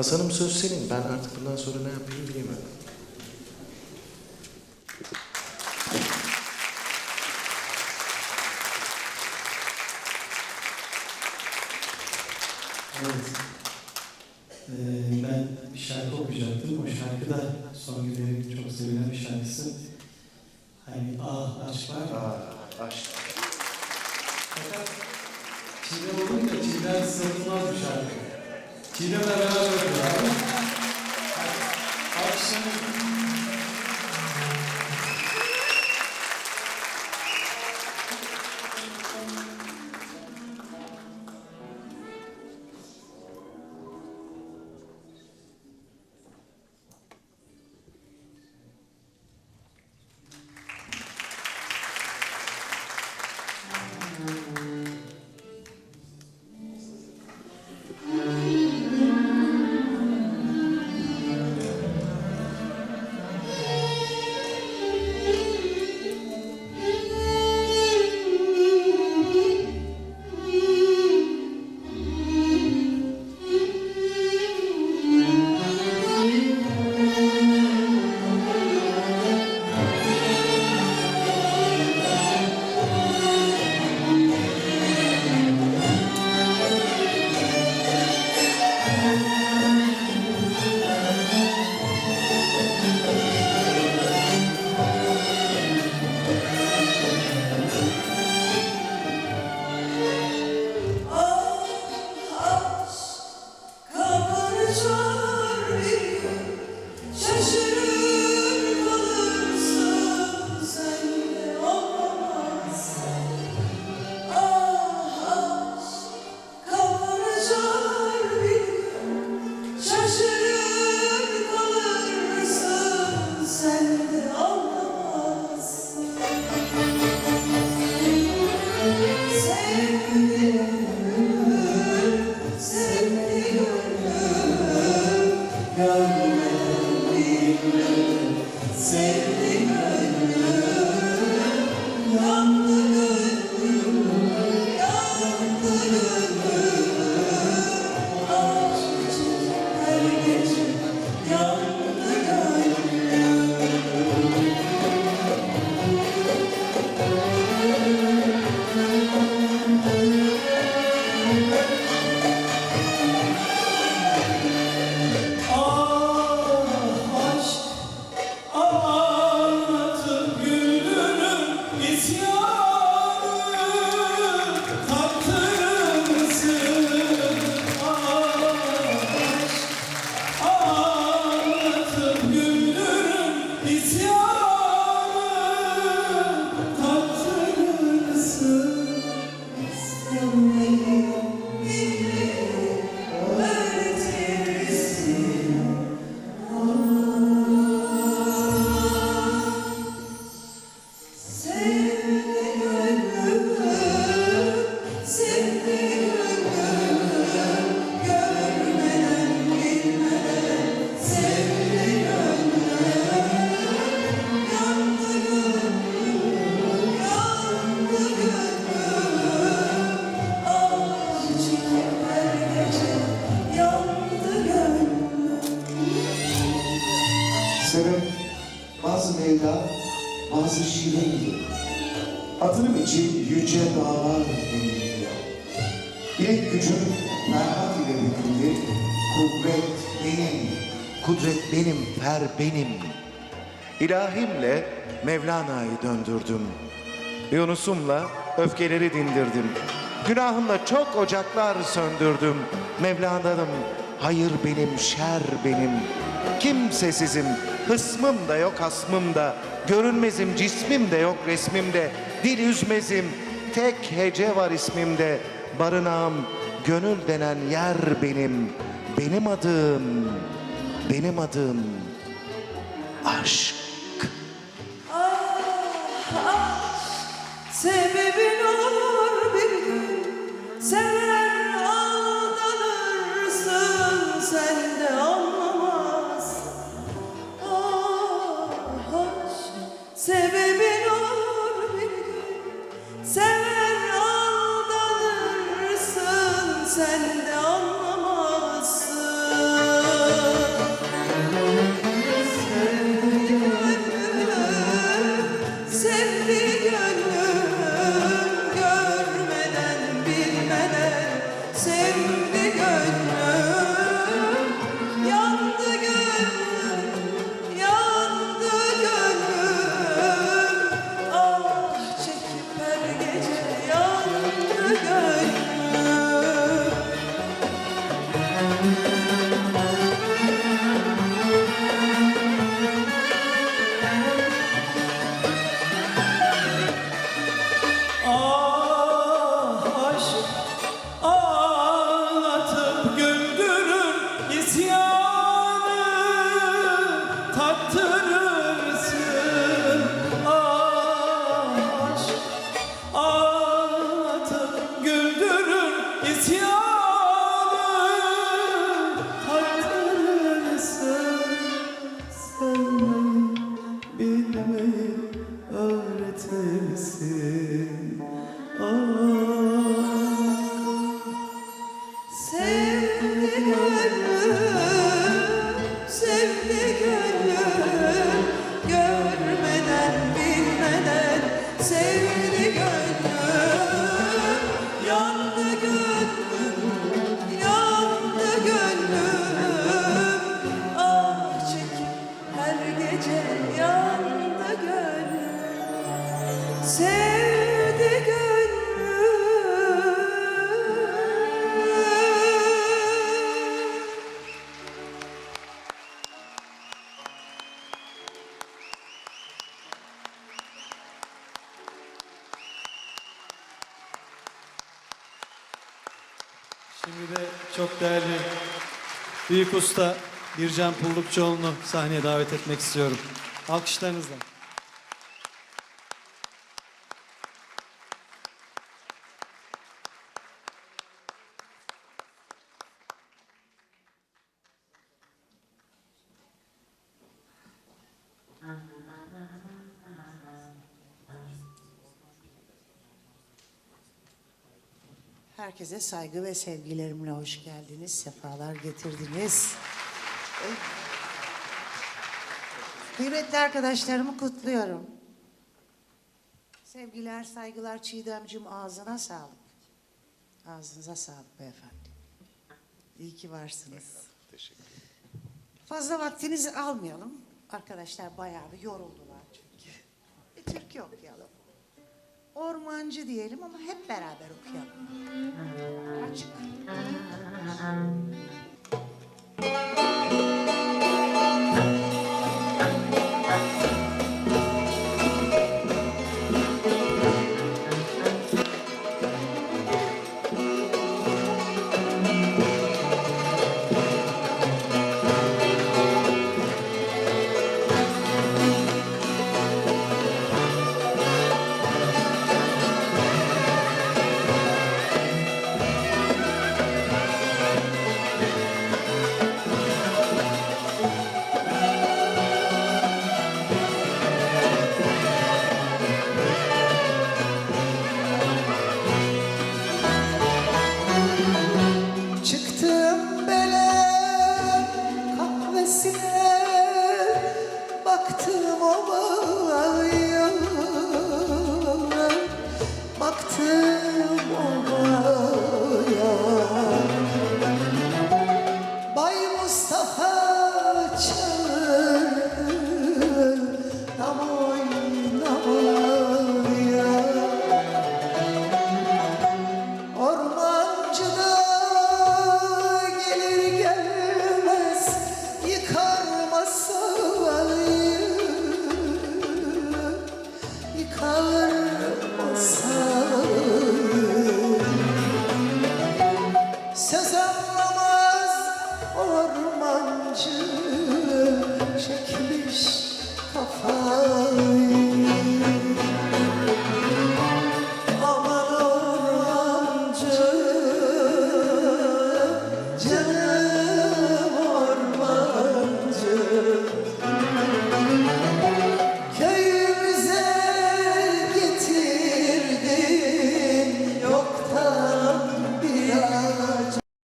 Hasan'ım söz senin. Ben artık bundan sonra ne yapayım bilemem. Evet. Ee, ben bir şarkı okuyacaktım. O şarkı da Songül'ün çok sevilen bir şarkısı. Hani ah aşk var. Aa, aşk. Fakat Çiğdem olunca Çiğdem sığınılmaz bir şarkı. Çiğdem'le beraber bazı Mevla, bazı şiireydi. Adının için yüce dağlar deniliyor. Bilek gücüm merhat ile büküldü. Kuvvet benim. Kudret benim, fer benim. İlahimle Mevlana'yı döndürdüm. Yunus'umla öfkeleri dindirdim. Günahımla çok ocaklar söndürdüm. Mevlana'm, hayır benim, şer benim. Kimsesizim, hısmım da yok hasmım da. Görünmezim, cismim de yok resmimde. Dil üzmezim, tek hece var ismimde. Barınağım, gönül denen yer benim. Benim adım, benim adım aşk. Sebebin olur with you. Her gece yandı gönlüm Sevdi gönlüm. Şimdi de çok değerli büyük usta Bircan Pullukçuoğlu'nu sahneye davet etmek istiyorum. Alkışlarınızla. Herkese saygı ve sevgilerimle hoş geldiniz, sefalar getirdiniz. Kıymetli arkadaşlarımı kutluyorum. Sevgiler, saygılar Çiğdemcim ağzına sağlık. Ağzınıza sağlık beyefendi. İyi ki varsınız. Teşekkür ederim. Fazla vaktinizi almayalım. Arkadaşlar bayağı bir yoruldular çünkü. Bir türkü okuyalım. Ormancı diyelim ama hep beraber okuyalım. Açık. Música bele kahvesine Baktım ovaya Oh.